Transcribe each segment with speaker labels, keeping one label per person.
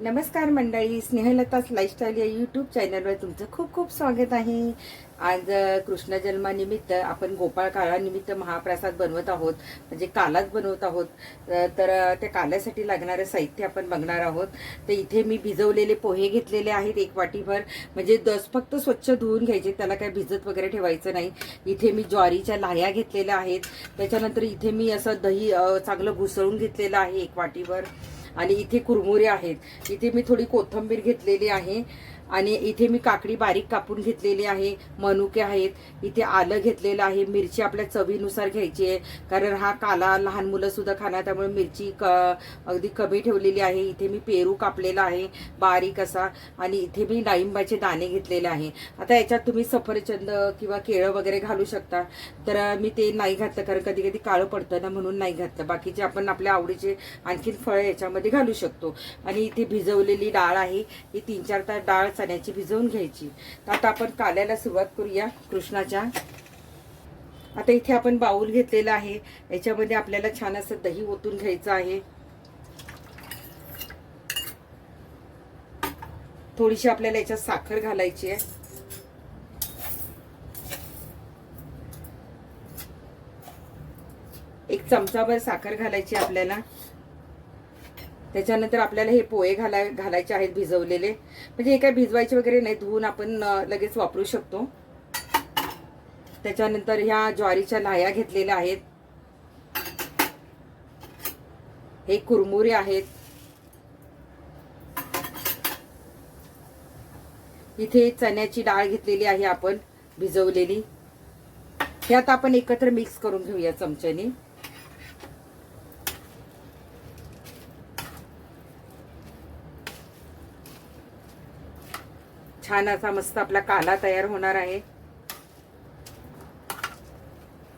Speaker 1: नमस्कार मंडळी स्नेहलताच लाईफस्टाईल या यूट्यूब चॅनलवर तुमचं खूप खूप स्वागत आहे. आज कृष्ण जन्मानिमित्त आपण गोपाळ काळानिमित्त महाप्रसाद बनवत आहोत म्हणजे कालाच बनवत आहोत. तर त्या काल्यासाठी लागणारं साहित्य आपण बघणार आहोत. तर इथे मी भिजवलेले पोहे घेतलेले आहेत एक वाटीभर. म्हणजे दस फक्त स्वच्छ धुवून घ्यायचे त्याला काय भिजत वगैरे ठेवायचं नाही. इथे मी ज्वारीच्या लाह्या घेतलेल्या आहेत. त्याच्यानंतर इथे मी असं दही चांगलं घुसळून घेतलेलं आहे एक वाटीभर. आणि इथे कुरमुरे आहेत. इथे मी थोडी कोथिंबीर घेतलेली आहे. आणि इथे मी काकडी बारीक कापून घेतलेली आहे मनुके आहेत. इथे आलं घेतलेलं आहे मिरची आपल्या चवीनुसार घ्यायची आहे. कारण हा काला लहान मुलं सुद्धा खाणार त्यामुळे मिरची क अगदी कमी ठेवलेली आहे. इथे मी पेरू कापलेला आहे बारीक असा. आणि इथे मी डाळिंबाचे दाणे घेतलेले आहे. आता याच्यात तुम्ही सफरचंद किंवा केळं वगैरे घालू शकता. तर मी ते नाही घातलं कारण कधी कधी काळं पडतं ना म्हणून नाही घातलं. बाकीचे आपण आपल्या आवडीचे आणखीन फळं याच्यामध्ये घालू शकतो. आणि इथे भिजवलेली डाळ आहे. ही तीन चार तास डाळ चण्याची भिजवून घ्यायची. तर आता आपण काल्याला सुरुवात करूया कृष्णाच्या. आता इथे आपण बाऊल घेतलेला आहे. याच्यामध्ये आपल्याला छान असं दही ओतून घ्यायचं आहे. थोडीशी आपल्याला याच्यात साखर घालायची आहे. एक चमचाभर साखर घालायची आपल्याला. त्याच्यानंतर आपल्याला हे पोहे घालाय घालायचे आहेत भिजवलेले. म्हणजे हे काय भिजवायचे वगैरे नाही धुवून आपण लगेच वापरू शकतो. त्याच्यानंतर ह्या ज्वारीच्या लाह्या घेतलेल्या आहेत. हे कुरमुरे आहेत. इथे चण्याची डाळ घेतलेली आहे आपण भिजवलेली. हे आता आपण एकत्र मिक्स करून घेऊया चमच्याने. छान असा मस्त आपला काला तयार होणार आहे.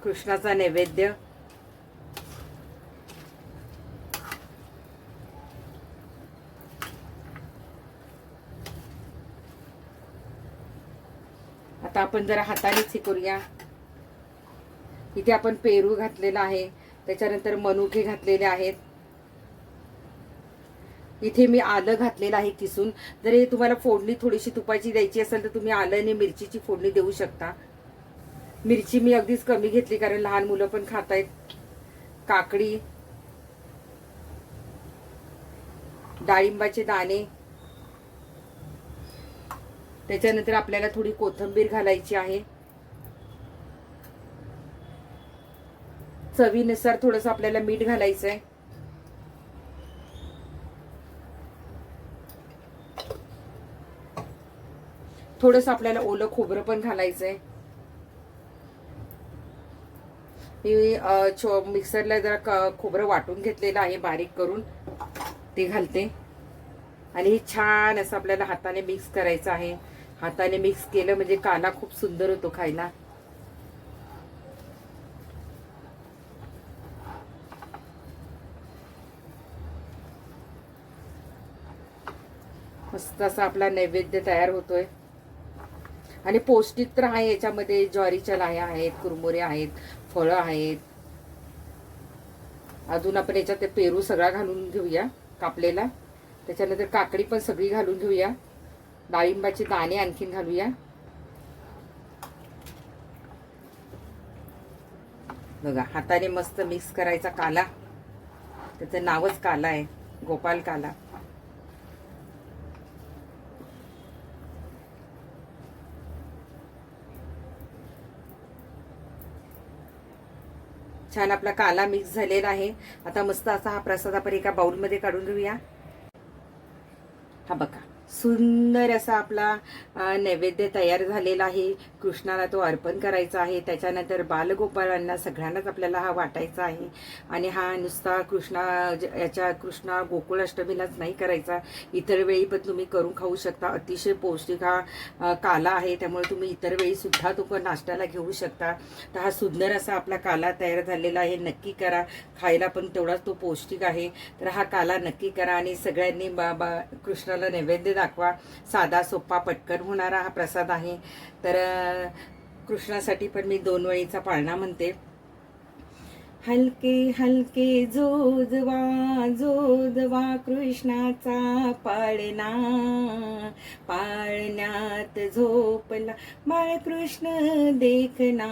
Speaker 1: कृष्णाचा नैवेद्य. आता आपण जरा हातानेच हे करूया इथे आपण पेरू घातलेला आहे. त्याच्यानंतर मनुके घातलेले आहेत. इथे मी आलं घातलेलं आहे किसून. जर हे तुम्हाला फोडणी थोडीशी तुपाची द्यायची असेल तर तुम्ही आलं आणि मिरचीची फोडणी देऊ शकता. मिरची मी अगदीच कमी घेतली कारण लहान मुलं पण खात आहेत काकडी डाळिंबाचे दाणे. त्याच्यानंतर आपल्याला थोडी कोथिंबीर घालायची आहे. चवीनुसार थोडस आपल्याला मीठ घालायचं आहे थोडस आपल्याला ओलं खोबरं पण घालायचंय. मी मिक्सरला जरा खोबरं वाटून घेतलेलं आहे बारीक करून. ते घालते. आणि हे छान असं आपल्याला हाताने मिक्स करायचं आहे. हाताने मिक्स केलं म्हणजे काला खूप सुंदर होतो खायला. मस्त असा आपला नैवेद्य तयार होतोय. आणि पौष्टिक तर आहे याच्यामध्ये. ज्वारीच्या लाह्या आहेत कुरमुरे आहेत फळं आहेत. अजून आपण याच्यात ते पेरू सगळा घालून घेऊया कापलेला. त्याच्यानंतर काकडी पण सगळी घालून घेऊया. डाळिंबाचे दाणे आणखीन घालूया. बघा हाताने मस्त मिक्स करायचा काला. त्याचं नावच काला आहे गोपाल काला. छान आपला काला मिक्स झालेला आहे. आता मस्त असा हा प्रसाद आपण एका बाउलमध्ये काढून घेऊया. हा बघा. सुंदर असा आपला नैवेद्य तयार झालेला आहे. कृष्णाला तो अर्पण करायचा आहे. त्याच्यानंतर बालगोपाळांना सगळ्यांनाच आपल्याला हा वाटायचा आहे. आणि हा नुसता कृष्णा ज- याच्या कृष्णा गोकुळाष्टमीलाच नाही करायचा. इतर वेळी पण तुम्ही करून खाऊ शकता. अतिशय पौष्टिक हा काला आहे. त्यामुळे तुम्ही इतर वेळी सुद्धा तो नाश्त्याला घेऊ शकता. तर हा सुंदर असा आपला काला तयार झालेला आहे. नक्की करा. खायला पण तेवढाच तो पौष्टिक आहे. तर हा काला नक्की करा. आणि सगळ्यांनी बा बा कृष्णाला नैवेद्य दाखवा. साधा सोपा पटकन होणारा हा प्रसाद आहे. तर कृष्णासाठी पण मी दोन वेळीचा पाळणा म्हणते. हलके हलके जोजवा जोजवा कृष्णाचा पाळणा. पाळण्यात झोपला बाळकृष्ण देखना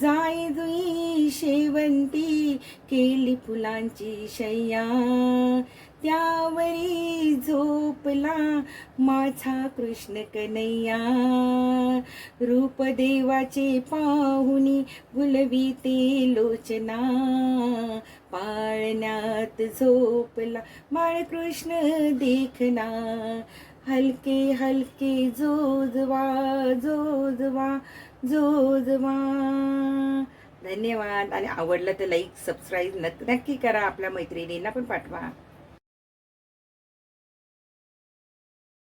Speaker 1: जाई जुई शेवंती केली फुलांची शय्या. त्यावरी झोपला माझा कृष्ण कन्हैया. रूप देवाचे पाहुनी गुलवी ते लोचना. पाळण्यात झोपला बाळकृष्ण देखना. हलके हलके जोजवा जोजवा जोजवा. धन्यवाद. आणि आवडलं तर लाईक सबस्क्राईब नक्की करा. आपल्या मैत्रिणींना पण पाठवा.